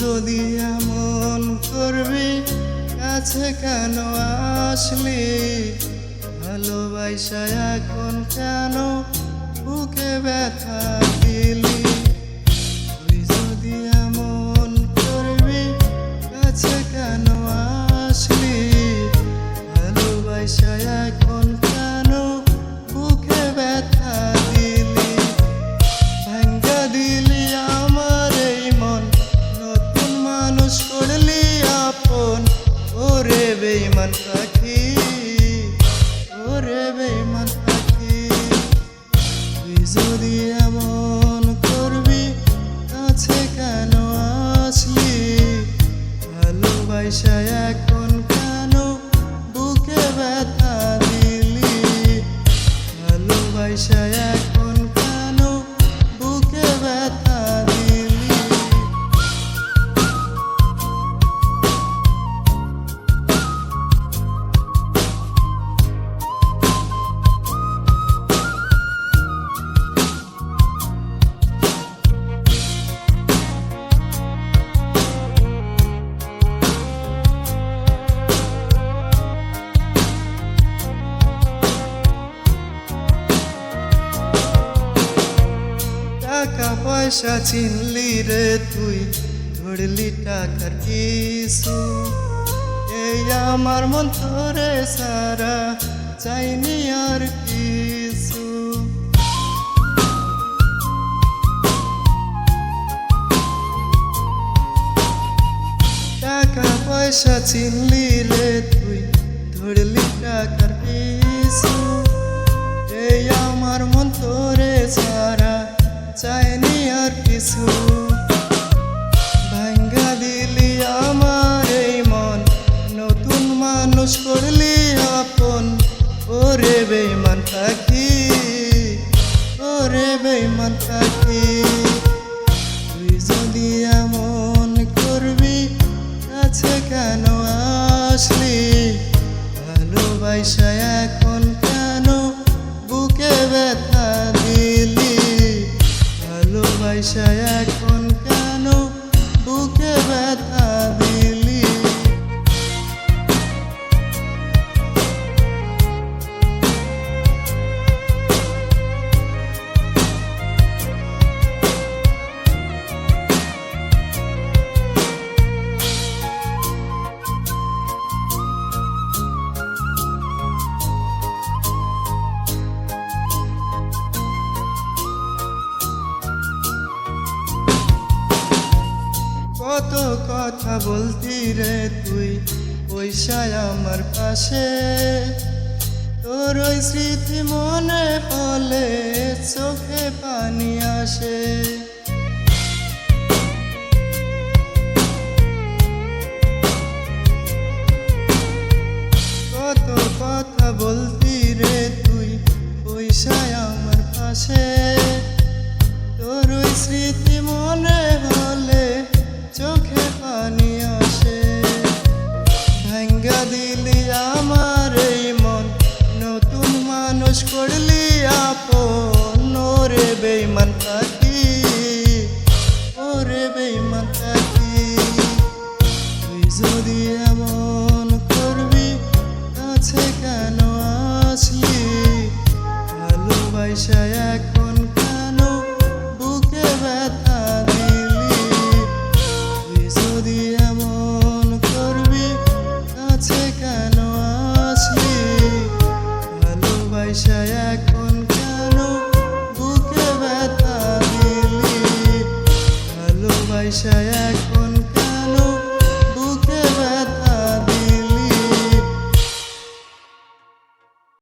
যদি এমন করবি কাছে কেন আসলি? ভালোবাসা এখন কা ভালোবাসা এখন কেন? বুকে ব্যথা দিলি? ভালোবাসা এখন পয়সা চিনলি রে তুই? ধরলি টাকার কিছু। এই আমার মন সারা, চাইনি আর কিছু। টাকা পয়সা চিনলি রে তুই? ধরলি টাকার কিছু। এই আমার মন তোরে ছাড়া চাইনি আর কিছু। ভাঙ্গা দিলি আমার এই মন, নতুন মানুষ করলি আপন। ওরে বেইমান পাখি ওরে বেইমান পাখি তুই যদি এমন করবি, কাছে কেন আসলি? ভালোবাসা কত কথা বলতি রে তুই পয়সায় আমার পাশে। তোর ওই স্মৃতি মনে হলে চোখে পানি আসে। কত কথা বলতি রে তুই পয়সায় আমার পাশে। মানুষ করলি আপন ওরে বেইমান পাখি ওরে বেইমান পাখি তুই যদি ভালোবাসা এখন কেন? বুকে ব্যথা দিলি? ভালোবাসা